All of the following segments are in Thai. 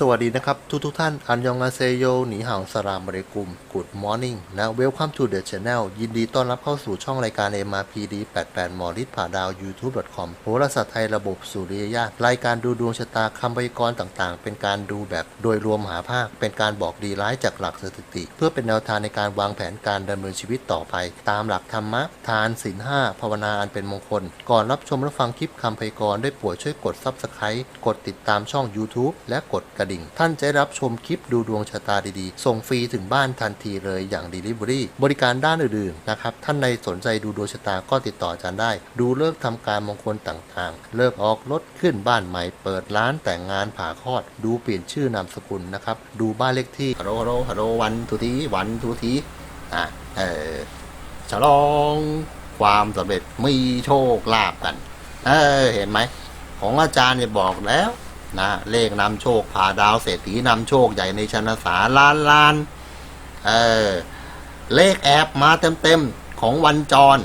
สวัสดีนะครับ ทุกทุกท่าน อันยองอาเซโยหนีห่าวสลามบริกุม Good Morning นะ Welcome to the channel ยินดีต้อนรับเข้าสู่ช่องรายการ MRPD 88 มอริดผ่าดาว YouTube.com โหราศาสตร์ไทยระบบสุริยญาตรายการดูดวงชะตาคำพยากรณ์ต่างๆ เป็นการดูแบบโดยรวมหาภาค เป็นการบอกดีร้ายจากหลักสถิติ เพื่อเป็นแนวทางในการวางแผนการดำเนินชีวิตต่อไป ตามหลักธรรมะ ทานศีลห้าภาวนาอันเป็นมงคล ก่อนรับชมและฟังคลิปคำพยากรณ์ได้โปรดช่วยกด Subscribe กดติดตามช่อง YouTube และกดกระดิ่ง ท่านจะรับชมคลิปดูดวงชะตาดีๆ ส่งฟรีถึงบ้านทันทีเลยอย่าง Delivery บริการด้านอื่นๆนะครับ ท่านในสนใจดูดวงชะตาก็ติดต่ออาจารย์ได้ ดูเลิกษ์ทำการมงคลต่างๆ เลิกออกรถขึ้นบ้านใหม่ เปิดร้านแต่งงานผ่าคลอด ดูเปลี่ยนชื่อนามสกุลนะครับ ดูบ้านเลขที่ฮัลโหลฮัลโหลฮัลโหลวันทุทีวันทุทีอะเออฉลองความสำเร็จมีโชคลาภกัน เออเห็นไหม ของอาจารย์เนี่ยบอกแล้ว นะเลขนำโชคพาดาวเศรษฐีนำโชคใหญ่ในชนะสาล้านล้านเออเลขแอบมาเต็มๆของวันจร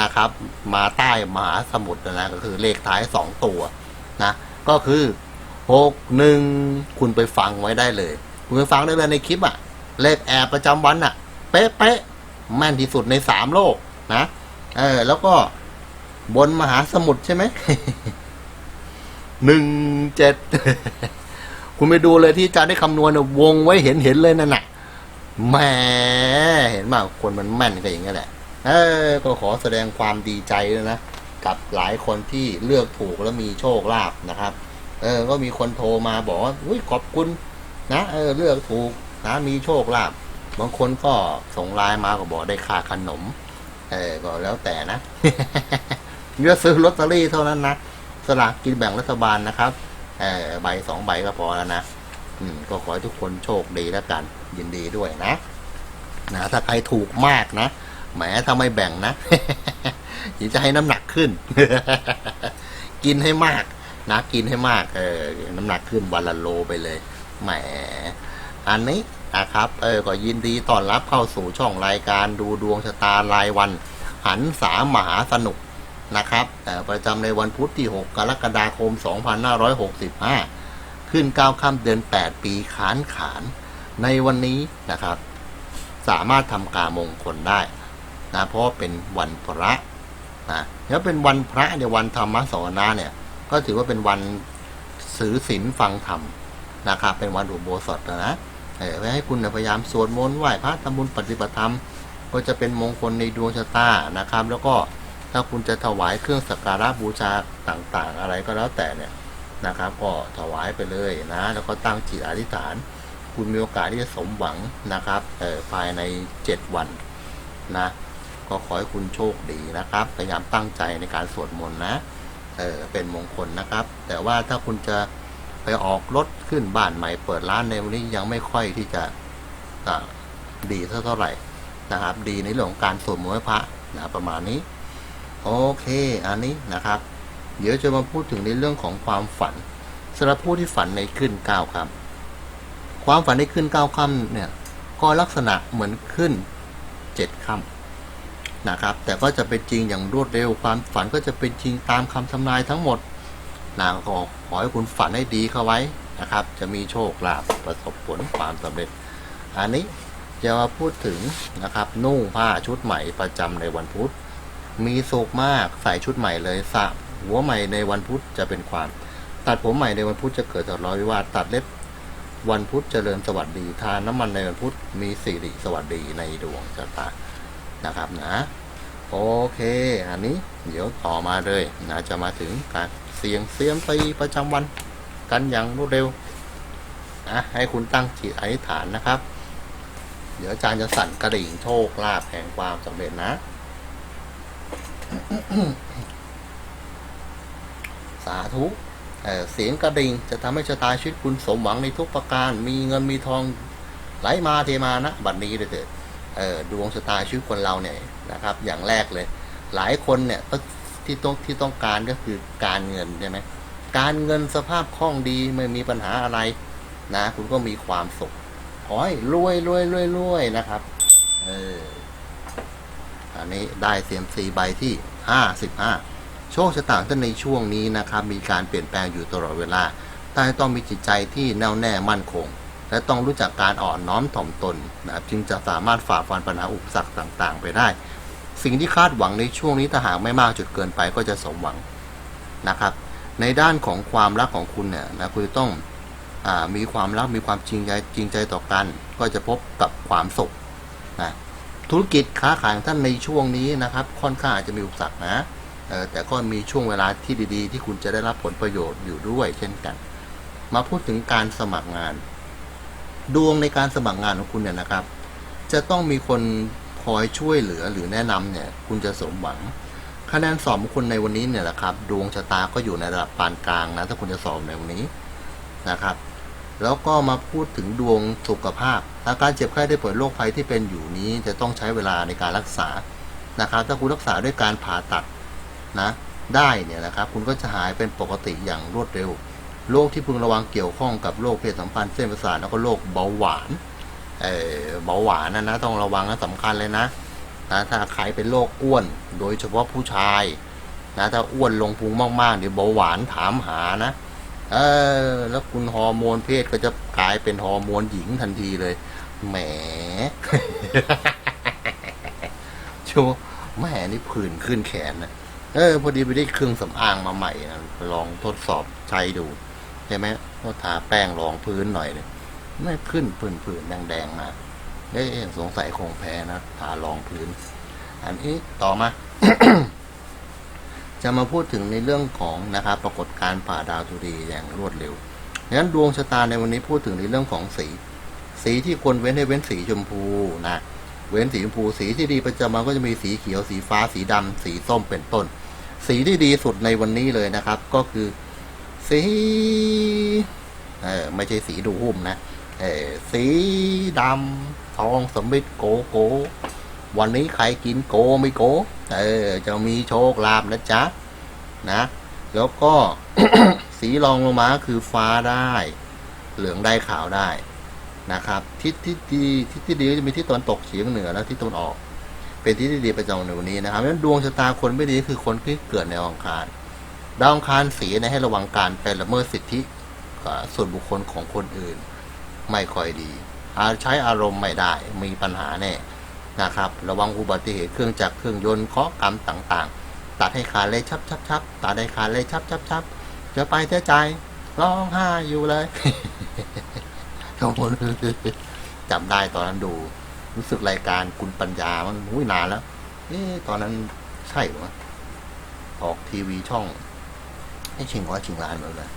นะครับ มาใต้มหาสมุทรนะก็คือเลขท้ายสองตัวนะก็คือหกหนึ่งคุณไปฟังไว้ได้เลย คุณไปฟังได้เลยในคลิปอะเลขแอบประจำวันอะเป๊ะๆแม่นที่สุดในสามโลกนะเออแล้วก็บนมหาสมุทรใช่ไหม หนึ่งเจ็ดคุณไปดูเลยที่อาจารย์ได้คำนวณน่ะวงไว้เห็นเห็นเลยนั่นน่ะแหมเห็นป่าคนมันแม่นก็อย่างนี้แหละ เออ ก็ขอแสดงความดีใจด้วยนะ กับหลายคนที่เลือกถูกแล้วมีโชคลาภนะครับ เออ ก็มีคนโทรมาบอกว่าอุ้ยขอบคุณนะเออเลือกถูกนะมีโชคลาภบางคนก็ส่งไลน์มาก็บอกได้ค่าขนม เออก็แล้วแต่นะเลือกซื้อลอตเตอรี่เท่านั้นนะ สลากกินแบ่งรัฐบาลนะครับใบสองใบก็พอแล้วนะอืมก็ขอให้ทุกคนโชคดีแล้วกัน ยินดีด้วยนะนะถ้าใครถูกมากนะแหมถ้าไม่แบ่งนะเดี๋ยวจะให้น้ำหนักขึ้น กินให้มากนะกินให้มากเออน้ำหนักขึ้นวันละโลไปเลยแหมอันนี้นะครับเออก็ยินดีต้อนรับเข้าสู่ช่องรายการดูดวงชะตารายวัน หันสามหาสนุก นะครับแต่ประจำในวันพุธที่ 6 กรกฎาคม 2565 ขึ้น9ค่ำเดือน 8 ปีขานขาน ในวันนี้นะครับ สามารถทำการมงคลได้นะเพราะเป็นวันพระนะแล้วเป็นวันพระในยวันธรรมสวนาเนี่ย ก็ถือว่าเป็นวันสือศีลฟังธรรมนะครับ เป็นวันอุโบสถนะเออให้คุณพยายามสวดมนต์ไหว้พระทำบุญปฏิบัติธรรม ก็จะเป็นมงคลในดวงชะตานะครับ แล้วก็ ถ้าคุณจะถวายเครื่องสักการะบูชาต่างๆ อะไรก็แล้วแต่เนี่ยนะครับก็ถวายไปเลยนะ แล้วก็ตั้งจิตอธิษฐาน คุณมีโอกาสที่จะสมหวังนะครับภายใน 7 วันนะ ก็ขอให้คุณโชคดีนะครับ พยายามตั้งใจในการสวดมนต์นะเออเป็นมงคลนะครับ แต่ว่าถ้าคุณจะไปออกรถขึ้นบ้านใหม่เปิดร้านในวันนี้ยังไม่ค่อยที่จะอ่าดีเท่าไหร่นะครับ ดีในเรื่องของการสวดมนต์พระนะประมาณนี้ โอเค อันนี้นะครับ เดี๋ยวจะมาพูดถึงในเรื่องของความฝันสำหรับผู้ที่ฝันในขึ้นเก้าค่ำความฝันในขึ้นเก้าค่ำเนี่ย ก็ลักษณะเหมือนขึ้นเจ็ดค่ำนะครับ แต่ก็จะเป็นจริงอย่างรวดเร็ว ความฝันก็จะเป็นจริงตามคำทำนายทั้งหมดนะก็ขอให้คุณฝันให้ดีเข้าไว้นะครับ จะมีโชคลาภประสบผลความสำเร็จ อันนี้จะมาพูดถึงนะครับ นุ่งผ้าชุดใหม่ประจำในวันพุธ มีสุขมากใส่ชุดใหม่เลยสระหัวใหม่ในวันพุธจะเป็นความ ตัดผมใหม่ในวันพุธจะเกิดทะเลาะวิวาทตัดเล็บวันพุธเจริญสวัสดี ทานน้ำมันในวันพุธมีสิริสวัสดีในดวงชะตานะครับนะ โอเค อันนี้เดี๋ยวต่อมาเลยนะจะมาถึงการเสียงเสียมตีประจำวันกันอย่างรวดเร็วนะให้คุณตั้งจิตอธิษฐานนะครับ เดี๋ยวอาจารย์จะสั่นกระดิ่งโชคลาภแห่งความสำเร็จนะ สาธุเเสียงกระดิ่งจะทำให้ชะตาชีวิตคุณสมหวังในทุกประการ มีเงินมีทองไหลมาเทมานะบัดนนี้เลยเถิดเออดวงชะตาชีวิตคนเราเนี่ยนะครับ อย่างแรกเลย หลายคนเนี่ยที่ต้องที่ต้องการก็คือการเงินใช่ไหมการเงินสภาพคล่องดีไม่มีปัญหาอะไรนะ คุณก็มีความสุขขอให้รวยรวยรวยรวยนะครับ เออ นี้ได้เซียมซีใบที่ห้าสิบห้าโชคชะตาท่านในช่วงนี้นะครับมีการเปลี่ยนแปลงอยู่ตลอดเวลาท่านต้องมีจิตใจที่แน่วแน่มั่นคง และต้องรู้จักการอ่อนน้อมถ่อมตนนะครับจึงจะสามารถฝ่าฟันปัญหาอุปสรรคต่างๆ ไปได้ สิ่งที่คาดหวังในช่วงนี้ถ้าหากไม่มากจนเกินไปก็จะสมหวังนะครับ ในด้านของความรักของคุณเนี่ยนะคุณจะต้องอมีความรักมีความจริงใจจริงใจต่อกัน ก็จะพบกับความสุข ธุรกิจค้าขายของท่านในช่วงนี้นะครับ ค่อนข้างอาจจะมีอุปสรรคนะแต่ก็มีช่วงเวลาที่ดีๆ ที่คุณจะได้รับผลประโยชน์อยู่ด้วย เช่นกัน มาพูดถึงการสมัครงาน ดวงในการสมัครงานของคุณเนี่ยนะครับ จะต้องมีคนคอยช่วยเหลือหรือแนะนำเนี่ย คุณจะสมหวัง คะแนนสอบของคุณในวันนี้เนี่ยแหละครับ ดวงชะตาก็อยู่ในระดับปานกลางนะถ้าคุณจะสอบในวันนี้นะครับ แล้วก็มาพูดถึงดวงสุขภาพ อาการเจ็บไข้ได้ป่วยโรคภัยที่เป็นอยู่นี้จะต้องใช้เวลาในการรักษานะครับ ถ้าคุณรักษาด้วยการผ่าตัดนะได้เนี่ยนะครับ คุณก็จะหายเป็นปกติอย่างรวดเร็ว โรคที่พึงระวังเกี่ยวข้องกับโรคเพศสัมพันธ์เส้นประสาทแล้วก็โรคเบาหวาน เออเบาหวานนะนะต้องระวังนะสำคัญเลยนะนะถ้าใครเป็นโรคอ้วน โดยเฉพาะผู้ชายนะถ้าอ้วนลงพุงมากๆเดี๋ยวเบาหวานถามหานะ เออ แล้วคุณฮอร์โมนเพศก็จะกลายเป็นฮอร์โมนหญิงทันทีเลย แหมชัวแหม่นี่ผื่นขึ้นแขนนะเออ พอดีไปได้เครื่องสำอางมาใหม่นะลองทดสอบใช้ดูใช่ไหมก็ทาแป้งรองพื้นหน่อยเนี่ยไม่ขึ้นผื่นๆแดงๆมาเอ๊ะสงสัยคงแพ้นะทารองพื้น อันนี้ต่อมา จะมาพูดถึงในเรื่องของนะครับปรากฏการณ์ผ่าดาวธุรีอย่างรวดเร็วดังนั้นดวงชะตาในวันนี้พูดถึงในเรื่องของสี สีที่ควรเว้นให้เว้นสีชมพูนะเว้นสีชมพูสีที่ดีประจำวันก็จะมีสีเขียวสีฟ้าสีดำสีส้มเป็นต้น สีที่ดีสุดในวันนี้เลยนะครับ ก็คือสีเออไม่ใช่สีดูหุ้มนะเออสีดำทองสมบิดโกโก วันนี้ใครกินโกไม่โก เออ จะมีโชคลาภนะจ๊ะ นะ แล้วก็สีรองลงมาคือฟ้าได้ เหลืองได้ขาวได้นะครับ ทิศที่ดีทิศที่ดีจะมีทิศตะวันตกเฉียงเหนือและทิศตะวันออก เป็นทิศที่ดีประจำในวันนี้นะครับเพราะฉะนั้นดวงชะตาคนไม่ดีคือคนที่เกิดในองคารดาวองคารสีนยให้ระวังการไปละเมิดสิทธิส่วนบุคคลของคนอื่น ไม่ค่อยดี อาใช้อารมณ์ไม่ได้มีปัญหาแน่ นะครับ ระวังอุบัติเหตุเครื่องจักรเครื่องยนต์เคาะกรรมต่างๆ ตัดให้ขาดเลยชับชับชับตัดให้ขาดเลยชับชับชับจะไปเสียใจร้องไห้อยู่เลยสองคนจำได้ตอนนั้นดู รู้สึกรายการคุณปัญญามันหุ้ยนานแล้วเอ๊ะตอนนั้นใช่หรือออกทีวีช่องให้ชิงว่าชิงร้านหมือนกัน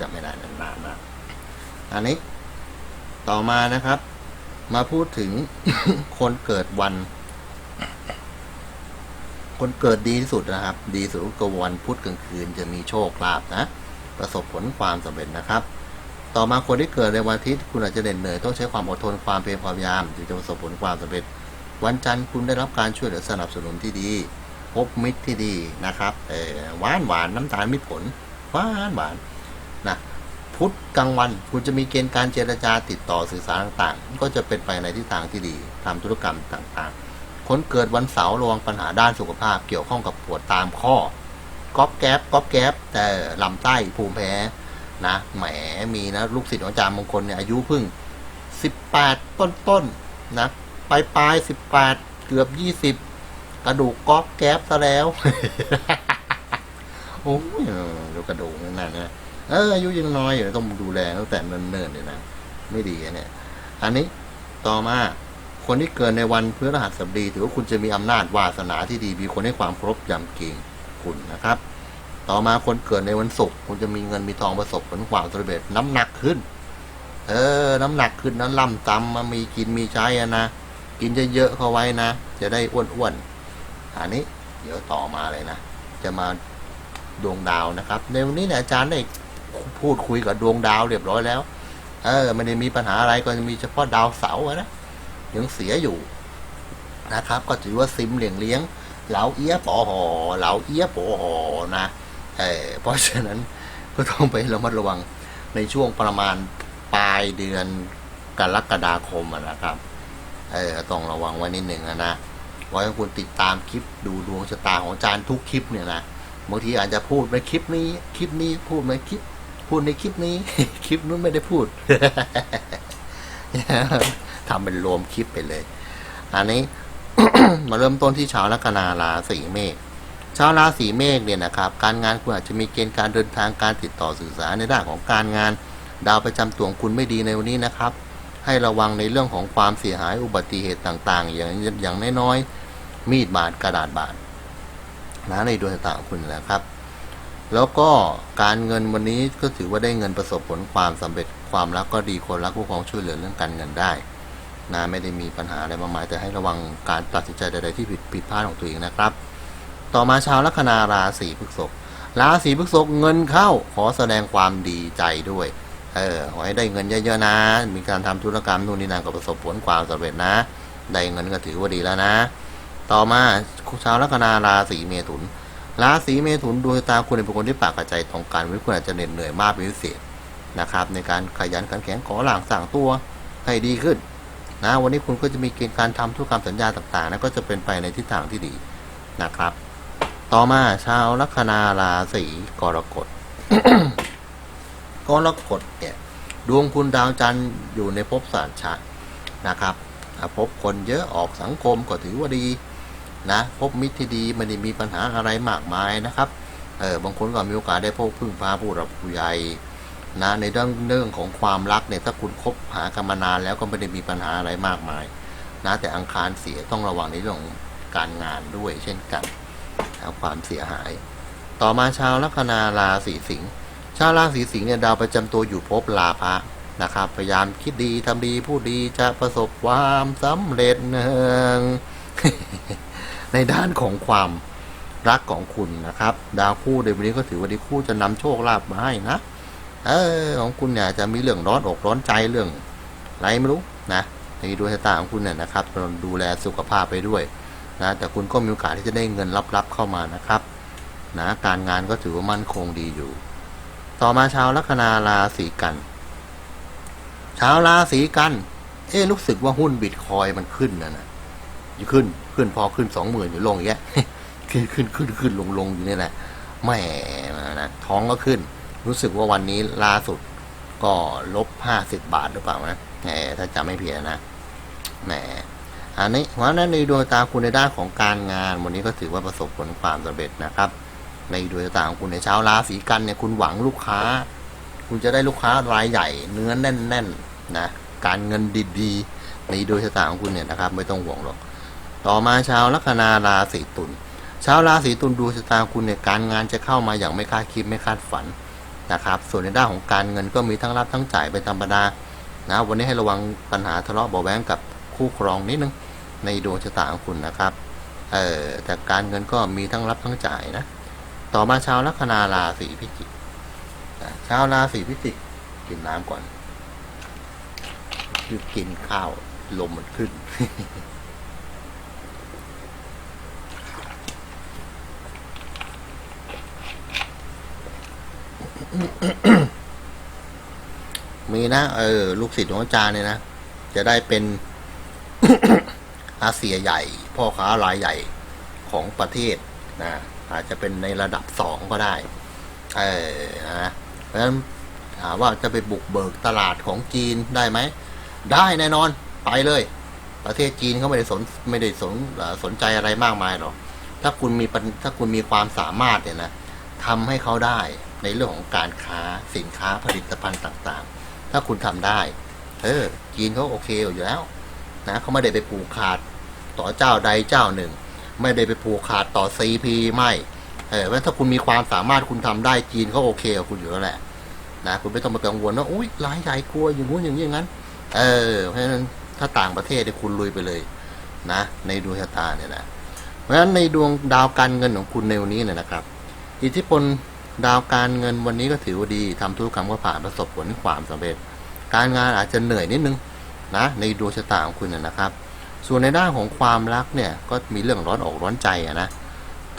จำไม่ได้นานมากอันนี้ ต่อมานะครับ มาพูดถึงคนเกิดวัน คนเกิดดีที่สุดนะครับ ดีสุดก็วันพุธกลางคืนจะมีโชคลาภนะ ประสบผลความสำเร็จนะครับ ต่อมาคนที่เกิดในวันอาทิตย์คุณอาจจะเหน็ดเหนื่อยต้องใช้ความอดทนความเพียรความพยายามถึงจะประสบผลความสำเร็จ วันจันทร์คุณได้รับการช่วยเหลือสนับสนุนที่ดีพบมิตรที่ดีนะครับเออหวานหวานน้ำตาลมิตรผลหวานหวานนะ พุธกลางวัน คุณจะมีเกณฑ์การเจรจาติดต่อสื่อสารต่างๆ ก็จะเป็นไปในทิศทางที่ดีทำธุรกรรมต่างๆ คนเกิดวันเสาร์ระวังปัญหาด้านสุขภาพเกี่ยวข้องกับปวดตามข้อก๊อบแก๊บก๊อบแก๊บแต่ลำไส้ภูมิแพ้นะแหมมีนะลูกศิษย์ของอาจารย์มงคลเนี่ยอายุเพิ่งสิบแปดต้นต้นๆนะปลายปลายสิบแปดเกือบยี่สิบกระดูกก๊อกแก๊บซะแล้ว โอ้ยดูกระดูกนั่นนะ เอออายุยังน้อยอยู่ต้องดูแลตั้งแต่เนิ่นๆเลยนะไม่ดีอะเนี่ย อันนี้ต่อมาคนที่เกิดในวันพฤหัสบดี ถือว่าคุณจะมีอำนาจวาสนาที่ดีมีคนให้ความเคารพยำเกรงคุณนะครับ ต่อมาคนเกิดในวันศุกร์คุณจะมีเงินมีทองประสบผลความสำเร็จน้ำหนักขึ้น เออ น้ำหนักขึ้นนั้นล่ำจำมามีกินมีใช้อะนะกินเยอะๆเข้าไว้นะ จะได้อ้วนๆอันนี้ เดี๋ยวต่อมาเลยนะ จะมาดวงดาวนะครับ ในวันนี้เนี่ยอาจารย์ได้ พูดคุยกับดวงดาวเรียบร้อยแล้ว เออไม่ได้มีปัญหาอะไรก็จะมีเฉพาะดาวเสาร์นะยังเสียอยู่นะครับ ก็ถือว่าซิมเหลียงเลี้ยงเหลาเอี้ยปอหอเหลาเอี้ยปอหอนะเออเพราะฉะนั้นก็ต้องไประมัดระวังในช่วงประมาณปลายเดือนกรกฎาคมนะครับเออต้องระวังไว้นิดหนึ่งอะนะไว้ให้คุณติดตามคลิปดูดวงชะตาของอาจารย์ทุกคลิปเนี่ยนะบางทีอาจจะพูดในคลิปนี้ คลิปนี้พูดในคลิป พูดในคลิปนี้ คลิปนู้นไม่ได้พูดทำเป็นรวมคลิปไปเลย อันนี้ มาเริ่มต้นที่ชาวลัคนาราศีเมษชาวราศีเมษเนี่ยนะครับ การงานคุณอาจจะมีเกณฑ์การเดินทางการติดต่อสื่อสารในด้านของการงาน ดาวประจำตัวของคุณไม่ดีในวันนี้นะครับ ให้ระวังในเรื่องของความเสียหายอุบัติเหตุต่างๆ อย่างอย่างน้อยๆมีดบาดกระดาษบาดนะในดวงตาของคุณนะครับ แล้วก็การเงินวันนี้ก็ถือว่าได้เงินประสบผลความสำเร็จความรักก็ดีคนรักผู้ครองช่วยเหลือเรื่องการเงินได้นะไม่ได้มีปัญหาอะไรมากมายแต่ให้ระวังการตัดสินใจใดๆที่ผิดผิดพลาดของตัวเองนะครับ ต่อมาชาวลัคนาราศีพฤษภราศีพฤษภเงินเข้าขอแสดงความดีใจด้วยเออขอให้ได้เงินเยอะๆนะ มีการทำธุรกรรมนู่นนี่นั่นก็ประสบผลความสำเร็จนะ ได้เงินก็ถือว่าดีแล้วนะ ต่อมาชาวลัคนาราศีเมถุน ราศีเมถุนดวงชะตาคุณเป็นคนที่ปากกับใจตรงกันวันนี้คุณอาจจะเหน็ดเหนื่อยมากเป็นพิเศษนะครับ ในการขยันขันแข็งขอหลังสั่งตัวให้ดีขึ้นนะวันนี้คุณก็จะมีเกณฑ์การทำธุรกรรมสัญญาต่างๆนะก็จะเป็นไปในทิศทางที่ดีนะครับ ต่อมาชาวลัคนาราศีกรกฎกรกฎเนี่ยดวงคุณดาวจันทร์อยู่ในภพสารชะนะครับพบคนเยอะออกสังคมก็ถือว่าดี นะพบมิตรที่ดีไม่ได้มีปัญหาอะไรมากมายนะครับเออบางคนก็มีโอกาสได้พบพึ่งพาผู้หลักผู้ใหญ่นะในเรื่องเรื่องของความรักเนี่ยถ้าคุณคบหากันมานานแล้วก็ไม่ได้มีปัญหาอะไรมากมายนะแต่อังคารเสียต้องระวังในเรื่องการงานด้วยเช่นกันนะความเสียหาย ต่อมาชาวลัคนาราศีสิงห์ชาวราศีสิงห์เนี่ยดาวประจำตัวอยู่ภพลาภะนะครับพยายามคิดดีทำดีพูดดีจะประสบความสำเร็จเนือง ในด้านของความรักของคุณนะครับ ดาวคู่ในวันนี้ก็ถือว่าดีคู่จะนำโชคลาภมาให้นะ เออของคุณเนี่ยจะมีเรื่องร้อนอกร้อนใจเรื่องอะไรไม่รู้นะในดวงชะตาของคุณเนี่ยนะครับดูแลสุขภาพไปด้วยนะแต่คุณก็มีโอกาสที่จะได้เงินลับๆเข้ามานะครับนะการงานก็ถือว่ามั่นคงดีอยู่ ต่อมาชาวลัคนาราศีกันชาวราศีกัน เอ๊ะรู้สึกว่าหุ้นบิตคอยมันขึ้นนะนะอยู่ขึ้น ขึ้นพอขึ้นสองหมื่นอยู่ลงอย่างเงี้ยขึ้นขึ้นขึ้นขึ้นลงลงอยู่นี่แหละแหม่นะท้องก็ขึ้น รู้สึกว่าวันนี้ล่าสุดก็ลบห้าสิบบาทหรือเปล่านะแหมถ้าจำไม่ผิดนะแหมอันนี้เพราะนั้นในดวงตาคุณในด้านของการงาน วันนี้ก็ถือว่าประสบผลความสำเร็จนะครับ ในดวงตาของคุณในเช้าราศีกันเนี่ยคุณหวังลูกค้า คุณจะได้ลูกค้ารายใหญ่ เนื้อแน่นๆนะการเงินดีๆในดวงชะตาของคุณเนี่ยนะครับ ไม่ต้องห่วงหรอก ต่อมาชาวลัคนาราศีตุลชาวราศีตุลดวงชะตาคุณเนี่ยการงานจะเข้ามาอย่างไม่คาดคิดไม่คาดฝันนะครับ ส่วนในด้านของการเงินก็มีทั้งรับทั้งจ่ายเป็นธรรมดานะวันนี้ให้ระวังปัญหาทะเลาะเบาะแว้งกับคู่ครองนิดนึงในดวงชะตาของคุณนะครับเออแต่การเงินก็มีทั้งรับทั้งจ่ายนะ ต่อมาชาวลัคนาราศีพิจิกชาวราศีพิจิกกินน้ำก่อนคือกินข้าวลมมันขึ้น มีนะเออ ลูกศิษย์ของอาจารย์เนี่ยนะจะได้เป็นอาเซียใหญ่ พ่อค้ารายใหญ่ของประเทศนะอาจจะเป็นในระดับสองก็ได้ เออนะเพราะฉะนั้นถามว่าจะไปบุกเบิกตลาดของจีนได้ไหม ได้แน่นอนไปเลย ประเทศจีนเขาไม่ได้สนไม่ได้สนสนใจอะไรมากมายหรอกถ้าคุณมีปัญถ้าคุณมีความสามารถเนี่ยนะทำให้เขาได้ ในเรื่องของการค้าสินค้าผลิตภัณฑ์ต่างๆ ถ้าคุณทำได้ เออจีนเขาโอเคอยู่แล้วนะเขาไม่ได้ไปผูกขาดต่อเจ้าใดเจ้าหนึ่ง ไม่ได้ไปผูกขาดต่อซีพีไม่เออเพราะฉะนั้นถ้าคุณมีความสามารถคุณทำได้จีนเขาโอเคกับคุณอยู่แล้วแหละนะคุณไม่ต้องมากังวลว่าอุ้ยรายใหญ่กลัวอย่างงู้นอย่างนี้อย่างนั้น เออเพราะฉะนั้นถ้าต่างประเทศเนี่ยคุณลุยไปเลยนะ ในดวงชะตาเนี่ยนะเพราะฉะนั้นในดวงดาวการเงินของคุณในวันนี้เนี่ยนะครับ อิทธิพล ดาวการเงินวันนี้ก็ถือว่าดีทำธุรกรรมก็ผ่านประสบผลความสำเร็จ การงานอาจจะเหนื่อยนิดนึงนะในดวงชะตาของคุณนะนะครับ ส่วนในด้านของความรักเนี่ยก็มีเรื่องร้อนอกร้อนใจะนะ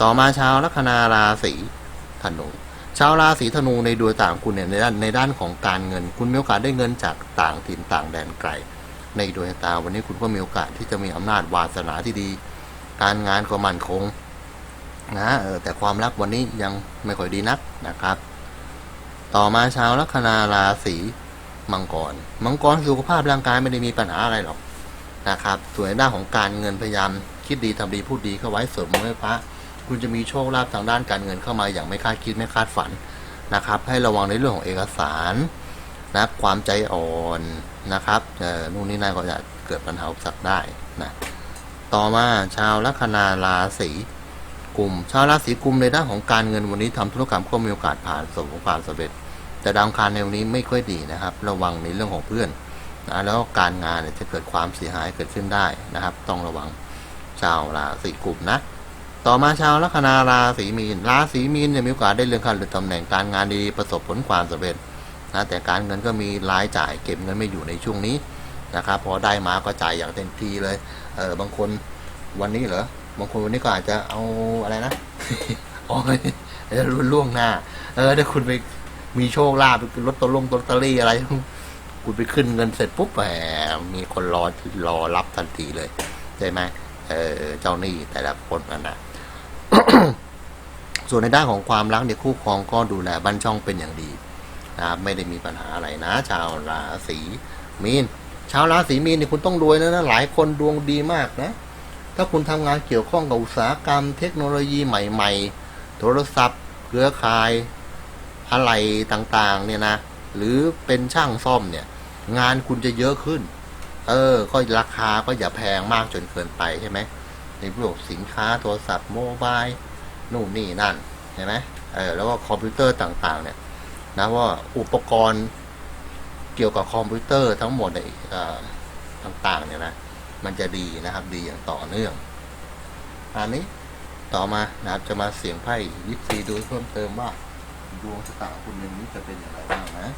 ต่อมาชาวลัคนาราศีธนูชาวราศีธนูในดวงต่างคุณเนี่ยในด้านในด้านของการเงิน คุณมีโอกาสได้เงินจากต่างถิ่นต่างแดนไกล ในดวงชะตาวันนี้คุณก็มีโอกาสที่จะมีอำนาจวาสนาที่ดี การงานก็มั่นคง นะเออแต่ความรักวันนี้ยังไม่ค่อยดีนักนะครับ ต่อมาชาวลัคนาราศีมังกร มังกรสุขภาพร่างกายไม่ได้มีปัญหาอะไรหรอกนะครับส่วนในด้านของการเงินพยายามคิดดีทำดีพูดดีเข้าไว้เสวดมนต์ไหว้พระคุณจะมีโชคลาภทางด้านการเงินเข้ามาอย่างไม่คาดคิดไม่คาดฝันนะครับ ให้ระวังในเรื่องของเอกสารนะความใจอ่อนนะครับเออนู่นนี่นั่นก็จะเกิดปัญหาอุปสรรคได้นะต่อมาชาวลัคนาราศี กุม ชาวราศีกุมในด้านของการเงินวันนี้ทำธุรกรรมก็มีโอกาสผ่านสบความสำเร็จ แต่ดาวคารในวันนี้ไม่ค่อยดีนะครับ ระวังในเรื่องของเพื่อนนะแล้วการงานจะเกิดความเสียหายเกิดขึ้นได้นะครับ ต้องระวังชาวราศีกุมนะต่อมาชาวลัคนาราศีมีนราศีมีนเนี่ยมีโอกาสได้เลื่อนขั้นหรือตำแหน่งการงานดีประสบผลความสำเร็จนะแต่การเงินก็มีรายจ่ายเก็บเงินไม่อยู่ในช่วงนี้นะครับพอได้มาก็จ่ายอย่างเต็มที่เลยเออบางคนวันนี้เหรอ บางคนวันนี้ก็อาจจะเอาอะไรนะอ๋อจะรุ่นล่วงหน้า เออถ้าคุณไปมีโชคลาภไปลอตเตอรี่ลอตเตอรี่อะไร คุณไปขึ้นเงินเสร็จปุ๊บแหมมีคนรอรอรับทันทีเลยใช่ไหมเออเจ้าหนี้แต่ละคนนั่นนะส่วนในด้านของความรักเนี่ยคู่ครองก็ดูแลบ้านช่องเป็นอย่างดีนะครับไม่ได้มีปัญหาอะไรนะ ชาวราศีมีน ชาวราศีมีนเนี่ยคุณต้องรวยนะนะหลายคนดวงดีมากนะ ถ้าคุณทำงานเกี่ยวข้องกับอุตสาหกรรมเทคโนโลยีใหม่ๆ โทรศัพท์ เครือข่ายอะไรต่างๆ เนี่ยนะ หรือเป็นช่างซ่อมเนี่ย งานคุณจะเยอะขึ้น เออ ก็ราคาก็อย่าแพงมากจนเกินไปใช่ไหม ในพวกสินค้าโทรศัพท์โมบายนู่นนี่นั่นใช่ไหมเออ แล้วก็คอมพิวเตอร์ต่างๆ เนี่ยนะว่าอุปกรณ์เกี่ยวกับคอมพิวเตอร์ทั้งหมดในต่างๆ เนี่ยนะ มันจะดีนะครับ ดีอย่างต่อเนื่อง อันนี้ต่อมานะครับจะมาเสียงไพ่ยิปซีดูเพิ่มเติมว่าดวงชะตาคุณในนี้จะเป็นอย่างไรบ้างนะ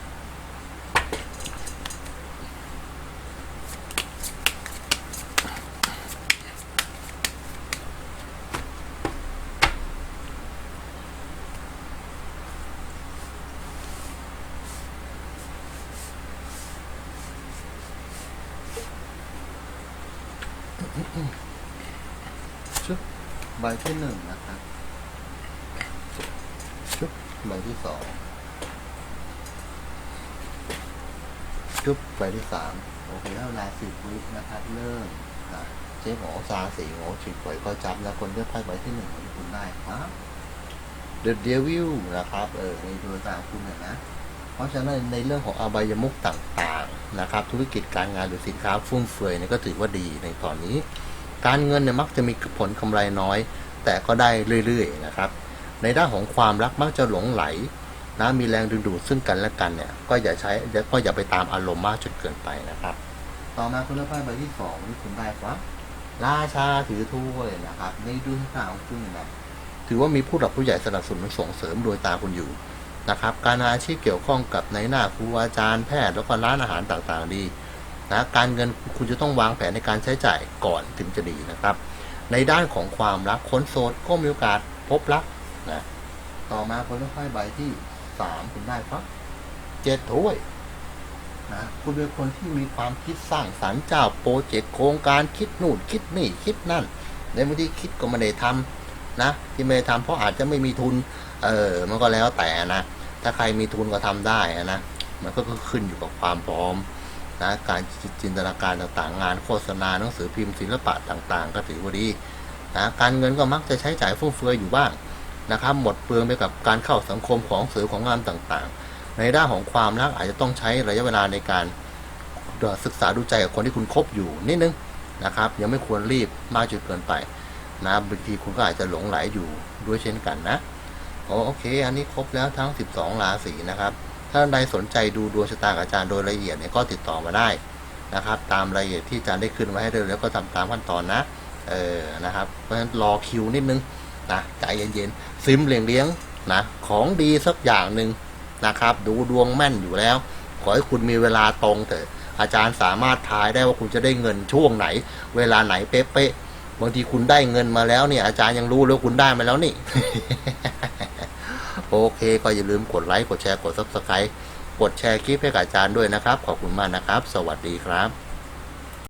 ชุบใบที่หนึ่งนะครับชุบใบที่สองชุบใบที่สามโอเคแล้วเวลาสิบวินะครับ เริ่มนะเจ๊หมอซาสีโง่ฉิดปล่อยก็จับแล้วคนเลือกไพ่ใบที่หนึ่งที่คุณได้ครับ The Devil นะครับ เออในดวงตาคุณเนี่ยนะ เพราะฉะนั้นในเรื่องของอบายมุกต่างๆนะครับ ธุรกิจการงานหรือสินค้าฟุ่มเฟือยเนี่ยก็ถือว่าดีในตอนนี้ การเงินเนี่ยมักจะมีผลกำไรน้อย แต่ก็ได้เรื่อยๆนะครับ ในด้านของความรักมักจะหลงไหลนะมีแรงดึงดูดซึ่งกันและกันเนี่ยก็อย่าใช้ก็อย่าไปตามอารมณ์มากจนเกินไปนะครับ ต่อมาคุณเลือกไพ่ใบที่สองที่คุณได้ครับราชาถือถ้วยนะครับในดวงตาของคุณเนนะถือว่ามีผู้หลักผู้ใหญ่สนับสนุนส่งเสริมโดยตาคุณอยู่ นะครับ การงานอาชีพเกี่ยวข้องกับในหน้าครูอาจารย์แพทย์แล้วก็ร้านอาหารต่างๆดีนะการเงินคุณจะต้องวางแผนในการใช้จ่ายก่อนถึงจะดีนะครับ ในด้านของความรักคนโสดก็มีโอกาสพบรักนะต่อมาคนเลือกไพ่ใบที่สามคุณได้ครับเจ็ดถ้วยนะคุณเป็นคนที่มีความคิดสร้างสรรค์เจ้าโปรเจกต์โครงการคิดนู่นคิดนี่คิดนั่น ในบางทีคิดก็ไม่ได้ทำนะที่ไม่ได้ทำเพราะอาจจะไม่มีทุน เออมันก็แล้วแต่นะ ถ้าใครมีทุนก็ทำได้นะ มันก็ขึ้นอยู่กับความพร้อมนะการจินตนาการต่างๆ งานโฆษณาหนังสือพิมพ์ศิลปะต่างๆ ก็ถือว่าดีนะการเงินก็มักจะใช้จ่ายฟุ่มเฟือยอยู่บ้างนะครับ หมดเปลืองไปกับการเข้าสังคมของสื่อของงานต่างๆ ในด้านของความรักอาจจะต้องใช้ระยะเวลาในการศึกษาดูใจกับคนที่คุณคบอยู่นิดนึงนะครับ ยังไม่ควรรีบมากจนเกินไปนะบางทีคุณก็อาจจะหลงไหลอยู่ด้วยเช่นกันนะ โอเค อันนี้ครบแล้วทั้ง 12 ราศีนะครับ ถ้าท่านใดสนใจดูดวงชะตากับอาจารย์โดยละเอียดเนี่ยก็ติดต่อมาได้นะครับ ตามรายละเอียดที่อาจารย์ได้ขึ้นไว้ให้เร็วแล้วก็ทำตามขั้นตอนนะ เออ นะครับ เพราะฉะนั้นรอคิวนิดนึงนะใจเย็นๆซิมเลี้ยงเลี้ยงๆนะ ของดีสักอย่างหนึ่งนะครับ ดูดวงแม่นอยู่แล้ว ขอให้คุณมีเวลาตรงเถอะ อาจารย์สามารถทายได้ว่าคุณจะได้เงินช่วงไหน เวลาไหนเป๊ะๆบางทีคุณได้เงินมาแล้วเนี่ยอาจารย์ยังรู้เลยว่าคุณได้มาแล้วนี่ โอเค ก็อย่าลืมกดไลค์กดแชร์กด subscribe กดแชร์คลิปให้กับอาจารย์ด้วยนะครับ ขอบคุณมากนะครับ สวัสดีครับ